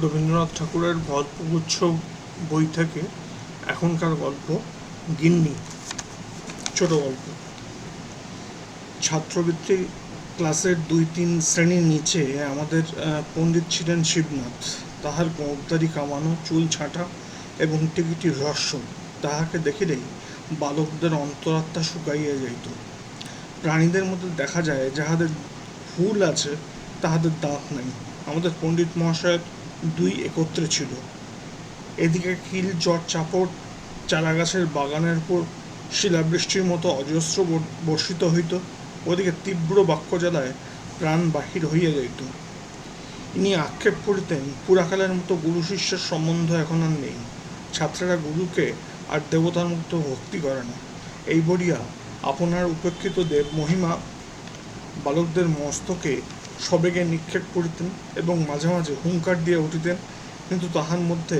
রবীন্দ্রনাথ ঠাকুরের গল্পগুচ্ছ বই থেকে এখনকার গল্প, গিন্নি, ছোট গল্প। ছাত্রবৃত্তি ক্লাসের দুই তিন শ্রেণির নিচে আমাদের পণ্ডিত ছিলেন শিবনাথ। তাহার গোঁফদারি কামানো, চুল ছাঁটা এবং টিকিটি রহস্য তাহাকে দেখিলেই বালকদের অন্তরাত্মা শুকাইয়া যাইত। প্রাণীদের মধ্যে দেখা যায়, যাহাদের হুল আছে, তাহাদের দাঁত নাই। আমাদের পণ্ডিত মহাশয়ের দুই একত্রে ছিল। এদিকে কিল জট চাপড়, চারাগাছের বাগানের উপর শিলাবৃষ্টির মতো অজস্র বর্ষিত হইত, ওদিকে তীব্র বাক্যজ্বালায় প্রাণ বাহির হইয়া যাইত। ইনি আক্ষেপ করিতেন, পুরাকালের মতো গুরু শিষ্যের সম্বন্ধ এখন আর নেই। ছাত্রেরা গুরুকে আর দেবতার মতো ভক্তি করে না। এই বলিয়া আপনার উপেক্ষিত দেব মহিমা বালকদের মস্তকে সবেগে নিক্ষেপ করিতেন এবং মাঝে মাঝে হুঙ্কার দিয়ে উঠিতেন, কিন্তু তাহার মধ্যে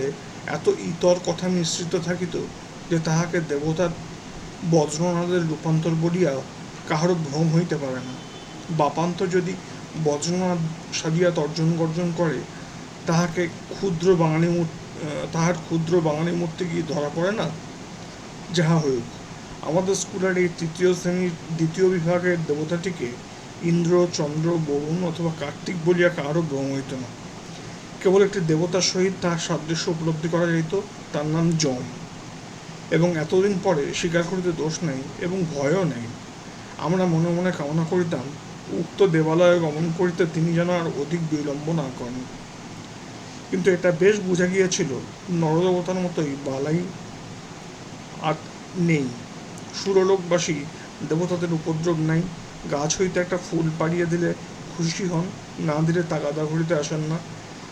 এত ইতর কথা মিশ্রিত থাকিত যে তাহাকে দেবতার বজ্রনাদের রূপান্তর বলিয়া কাহারও ভ্রম হইতে পারে না। বাপান্ত যদি বজ্রনাদ সাজিয়া তর্জন গর্জন করে, তাহাকে ক্ষুদ্র বাঙালি তাহার ক্ষুদ্র বাঙালি মূর্তি কি ধরা পড়ে না? যাহা হউক, আমাদের স্কুলের এই তৃতীয় শ্রেণির দ্বিতীয় বিভাগের দেবতাটিকে ইন্দ্র, চন্দ্র, বরুণ অথবা কার্তিক বলিয়া কাহারও ভ্রম হইত না। কেবল একটি দেবতার সহিত তাহার সাদৃশ্য উপলব্ধি করা যাইত, তার নাম যম। এবং এতদিন পরে স্বীকার করিতে দোষ নেই এবং ভয়ও নেই। আমরা মনে মনে কামনা করিতাম, উক্ত দেবালয়ে গমন করিতে তিনি যেন আর অধিক বিলম্ব না করেন। কিন্তু এটা বেশ বোঝা গিয়েছিল, নরদেবতার মতোই বালাই আর নেই। সুরলোকবাসী দেবতাদের উপদ্রব নাই। গাছ হইতে একটা ফুল পাড়িয়ে দিলে খুশি হন, না দিলে তাগাদা ঘুরিতে আসেন না।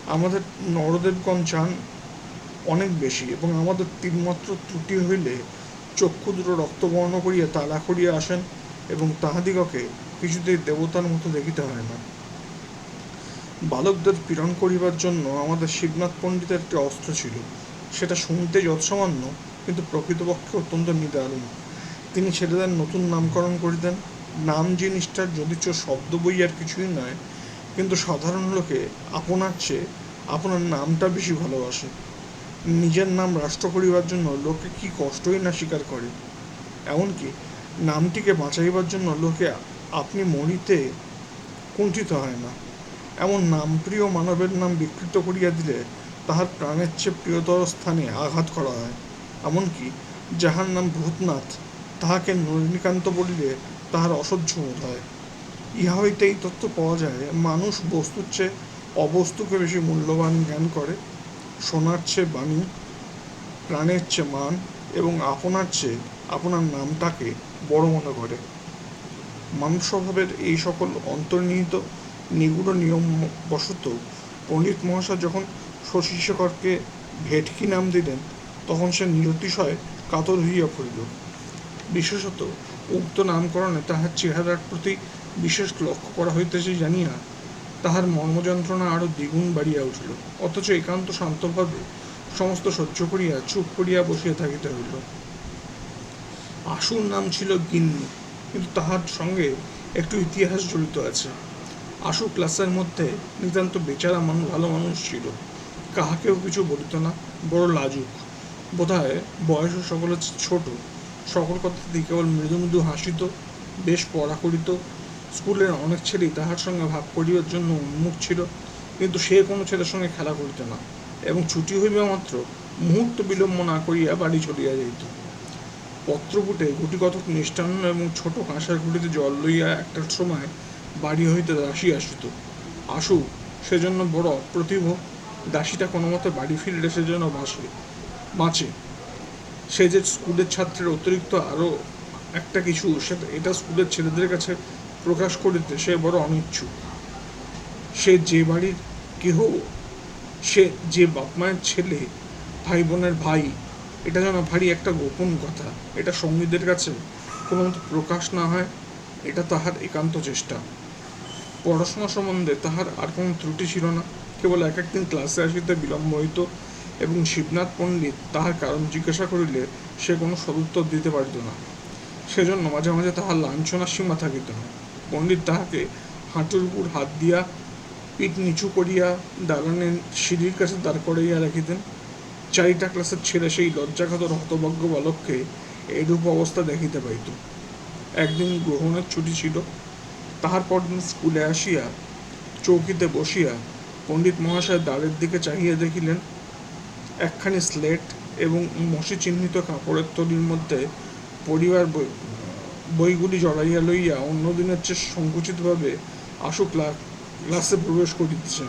আমাদের নরদেবগণ চান অনেক বেশি এবং আমাদের তিনমাত্র ত্রুটি হইলে চক্ষু দুটো রক্তবর্ণ করিয়া তালা করিয়া আসেন এবং তাহাদিগকে কিছুতেই দেবতার মতো দেখিতে হয় না। বালকদের পীড়ন করিবার জন্য আমাদের শিবনাথ পণ্ডিতের একটি অস্ত্র ছিল। সেটা শুনতে যৎসামান্য, কিন্তু প্রকৃতপক্ষে অত্যন্ত নিদারুণ। তিনি ছেলেদের নতুন নামকরণ করিতেন। নাম জিনিসটার যদিচ শব্দ বই আর কিছুই নয়, কিন্তু সাধারণ লোকে আপনার চেয়ে আপনার নামটা বেশি ভালোবাসে। নিজের নাম রাষ্ট্র করিবার জন্য লোকে কি কষ্টই না স্বীকার করে। এমনকি নামটিকে বাঁচাইবার জন্য লোকে আপনি মরিতে কুণ্ঠিত হয় না। এমন নামপ্রিয় মানবের নাম বিকৃত করিয়া দিলে তাহার প্রাণের চেয়ে প্রিয়তর স্থানে আঘাত করা হয়। এমনকি যাহার নাম ভূতনাথ, তাহাকে নলিনীকান্ত বলিলে তাহার অসহ্য বোধ হয়। ইহা হইতে এই তত্ত্ব পাওয়া যায়, মানুষ বস্তুর চেয়ে অবস্তুকে বেশি মূল্যবান জ্ঞান করে, সোনার চেয়ে বাণী, প্রাণের চেয়ে মান এবং আপনার চেয়ে আপনার নামটাকে বড় মনে করে। মানুষ স্বভাবের এই সকল অন্তর্নিহিত নিগুড় নিয়ম বশত পণ্ডিত মহাশয় যখন শশীশেখরকে ভেটকি নাম দিলেন, তখন সে নিরতিশয় কাতর হইয়া পড়িল। বিশেষত উক্ত নামকরণে তাহার চেহারার প্রতি বিশেষ লক্ষ্য করা হইতেছে জানিয়া তাহার মর্মযন্ত্রণা আরও দ্বিগুণ বাড়িয়া উঠিল। অথচ একান্ত শান্তভাবে সমস্ত সহ্য করিয়া চুপ করিয়া বসিয়া থাকিতে হইল। আশুর নাম ছিল গিন্নি, কিন্তু তাহার সঙ্গে একটু ইতিহাস জড়িত আছে। আশু ক্লাসের মধ্যে নিতান্ত বেচারা মানুষ ভালো মানুষ ছিল। কাহাকেও কিছু বলিত না, বড় লাজুক। বোধহয় বয়সও সকলে ছোট। সকল কথাতেই কেবল মৃদু মৃদু হাসিত, বেশ পড়া করিত স্কুলের অনেক ছেলেই তাহার সঙ্গে ভাব করিবার জন্য উন্মুখ ছিল, কিন্তু সে কোনো ছেলের সঙ্গে খেলা করিত না এবং ছুটি হইবা মাত্র, মুহূর্ত বিলম্ব না করিয়া বাড়ি চলিয়া যাইত। পত্রপুটে গুটি কতক মিষ্টান্ন এবং ছোট কাঁসার গুটিতে জল লইয়া একটার সময় বাড়ি হইতে দাসী আসিত। আসু, সেজন্য বড় অপ্রতিভ, দাসীটা কোনো মতে বাড়ি ফিরলে সেজন্য বাঁচে বাঁচে। সে যে স্কুলের ছাত্রের অতিরিক্ত আরও একটা কিছু সেটা এটা স্কুলের ছেলেদের কাছে প্রকাশ করিতে সে বড় অনিচ্ছুক। সে যে বাড়ির কেহ, সে যে বাপ মায়ের ছেলে ভাই বোনের ভাই, এটা যেন ভারী একটা গোপন কথা। এটা সঙ্গীদের কাছে কোনো প্রকাশ না হয়, এটা তাহার একান্ত চেষ্টা। পড়াশোনা সম্বন্ধে তাহার আর কোনো ত্রুটি ছিল না। কেবল এক একদিন ক্লাসে আসিতে বিলম্ব হইত এবং শিবনাথ পণ্ডিত তাহার কারণ জিজ্ঞাসা করিলে সে কোনো সদুত্তর দিতে পারিত না। সেজন্য মাঝে মাঝে তাহার লাঞ্ছনার সীমা থাকিত না। পণ্ডিত তাহাকে হাঁটুর উপর হাত দিয়া পিঠ নিচু করিয়া দালানের সিঁড়ির কাছে দাঁড় করাইয়া রাখিতেন। চারিটা ক্লাসের ছেলে সেই লজ্জাঘাতর হতভাগ্য বালককে এরূপ অবস্থা দেখিতে পাইত। একদিন গ্রহণের ছুটি ছিল। তাহার পরদিন স্কুলে আসিয়া চৌকিতে বসিয়া পণ্ডিত মহাশয় দ্বারের দিকে চাহিয়া দেখিলেন একখানি স্লেট এবং মশি চিহ্নিত কাপড়ের তলির মধ্যে পরিবার বই- বইগুলি জড়াইয়া লইয়া অন্য দিনের চেয়ে সংকুচিতভাবে আশু ক্লা- ক্লাসে প্রবেশ করিতেছে।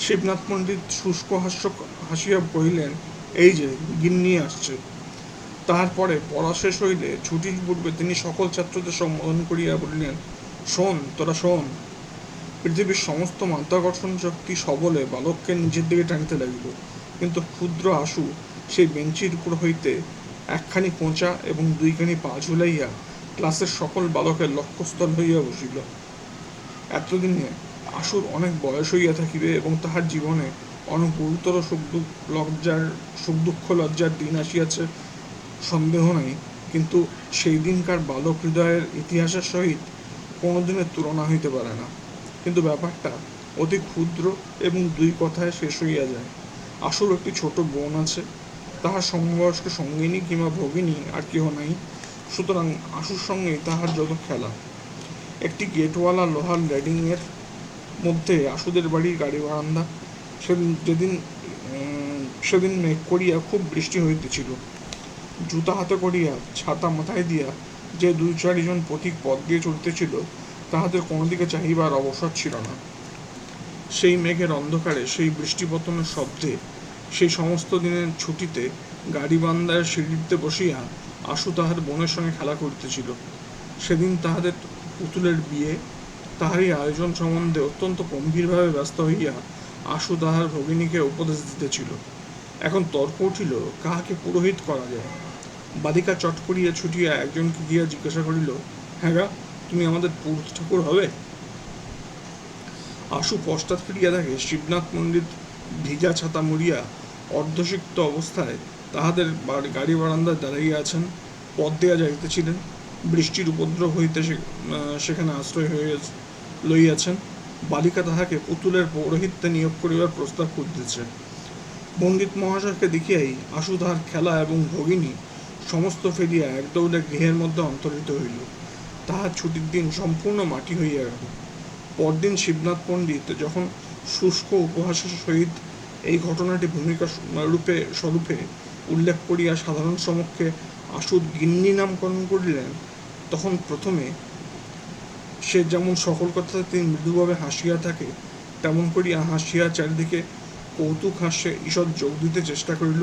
শিবনাথ পণ্ডিত শুষ্ক হাস্য হাসিয়া কহিলেন এই যে, গিন্নি আসছে। তারপরে পড়া শেষ হইলে ছুটির পূর্বে তিনি সকল ছাত্রদের সম্বোধন করিয়া বলিলেন, শোন, তোরা শোন। পৃথিবীর সমস্ত মাধ্যাকর্ষণ শক্তি সবলে বালককে নিজের দিকে টানিতে লাগিল। কিন্তু ক্ষুদ্র আশু সেই বেঞ্চির উপর হইতে একখানি কোঁচা এবং দুইখানি পা ঝুলাইয়া ক্লাসের সকল বালকের লক্ষ্যস্থল হইয়া বসিল। এতদিনে আশুর অনেক বয়স হইয়া থাকিবে এবং তাহার জীবনে অনেক গুরুতর সুখ দুঃখ লজ্জার সুখ দুঃখ লজ্জার দিন আসিয়াছে, সন্দেহ নাই। কিন্তু সেই দিনকার বালক হৃদয়ের ইতিহাসের সহিত কোনোদিনের তুলনা হইতে পারে না। কিন্তু ব্যাপারটা অতি ক্ষুদ্র এবং দুই কথায় শেষ হইয়া যায়। আসল একটি ছোট বোন আছে। তাহার সমবয়স্ক সঙ্গিনী কিংবা ভগিনী আর কেহ নাই। সুতরাং আশুর সঙ্গে তাহার যত খেলা। একটি গেটওয়ালা লোহার ল্যাডিংয়ের মধ্যে আশুদের বাড়ির গাড়ি বারান্দা। সেদিন যেদিন সেদিন মেঘ করিয়া খুব বৃষ্টি হইতেছিল। জুতা হাতে করিয়া ছাতা মাথায় দিয়া যে দুই চারিজন পথিক পথ দিয়ে চলিতেছিল, তাহাদের কোনো দিকে চাহিবার অবসর ছিল না। সেই মেঘের অন্ধকারে, সেই বৃষ্টিপতনের শব্দে, সেই সমস্ত দিনের ছুটিতে গাড়ি বান্দার সিঁড়িতে বসিয়া আশু তাহার বোনের সঙ্গে খেলা করিতেছিল। সেদিন তাহাদের পুতুলের বিয়ে, তাহারই আয়োজন সম্বন্ধে অত্যন্ত গম্ভীরভাবে ব্যস্ত হইয়া আশু তাহার ভগিনীকে উপদেশ দিতেছিল। এখন তর্ক উঠিল, কাহাকে পুরোহিত করা যায়? বালিকা চট করিয়া ছুটিয়া একজনকে গিয়া জিজ্ঞাসা করিল হ্যাঁ গা, তুমি আমাদের পুরুষ ঠাকুর হবে? আশু পশ্চাৎ ফিরিয়া দেখে শিবনাথ পণ্ডিত ভিজা ছাতা মুড়িয়া অর্ধসিক্ত অবস্থায় তাহাদের গাড়ি বারান্দায় দাঁড়াইয়া আছেন, পথ দেয়া যাইতেছিলেন, বৃষ্টির উপদ্রব হইতে সেখানে আশ্রয় হয়ে লইয়াছেন, বালিকা তাহাকে পুতুলের পৌরোহিত্যে নিয়োগ করিবার প্রস্তাব করিতেছে পণ্ডিত মহাশয়কে দেখিয়াই আশু তাহার খেলা এবং ভগিনী সমস্ত ফেলিয়া এক দৌড়ে গৃহের মধ্যে অন্তর্হিত হইল। তাহার ছুটির দিন সম্পূর্ণ মাটি হইয়া গেল। পরদিন শিবনাথ পণ্ডিত যখন শুষ্ক উপহাসের সহিত এই ঘটনাটি ভূমিকা রূপে স্বরূপে উল্লেখ করিয়া সাধারণ সমক্ষে আশুর গিন্নি নামকরণ করিলেন, তখন প্রথমে সে যেমন সকল কথাতে তিনি মৃদুভাবে হাসিয়া থাকে, তেমন করিয়া হাসিয়া চারিদিকে কৌতুক হাস্যে ঈষৎ যোগ দিতে চেষ্টা করিল।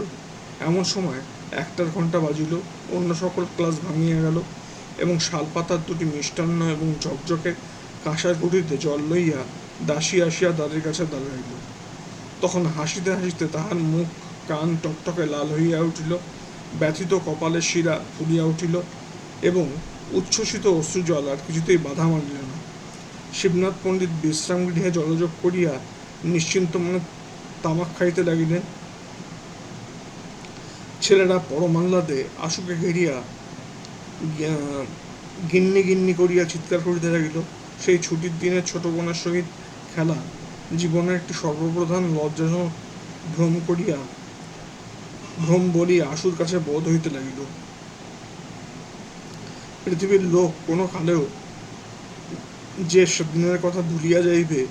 এমন সময় একটার ঘণ্টা বাজিল, অন্য সকল ক্লাস ভাঙিয়া গেল এবং শালপাতার দুটি মিষ্টান্ন এবং ঝকঝকে কাঁসার কুটিতে জল লইয়া দাসী আসিয়া দ্বারের কাছে দাঁড়াইল। তখন হাসিতে হাসিতে তাহার মুখ, কান টকটকে লাল হইয়া উঠিল, ব্যথিত কপালের শিরা ফুলিয়া উঠিল এবং উচ্ছ্বসিত অশ্রুজল আর কিছুতেই বাধা মানিল না। শিবনাথ পণ্ডিত বিশ্রাম গৃহে জলযোগ করিয়া নিশ্চিন্ত মনে তামাক খাইতে লাগিলেন। ছেলেরা পরমাহ্লাদে আশুকে ঘেরিয়া গিন্নি গিন্নি করিয়া চিৎকার করিতে লাগিল। সেই ছুটির দিনে ছোট বোনের সহিত খেলা। জীবনের একটি সর্বপ্রধান লজ্জাজনক ভ্রম করিয়া, ভ্রম বলিয়া আশুর কাছে বোধ হইতে লাগিল। পৃথিবীর লোক কোনো কালেও যে সেদিনের কথা ভুলিয়া যাইবে,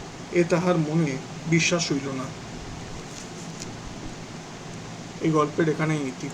এ তাহার মনে বিশ্বাস হইল না। এই গল্পের এখানেই ইতি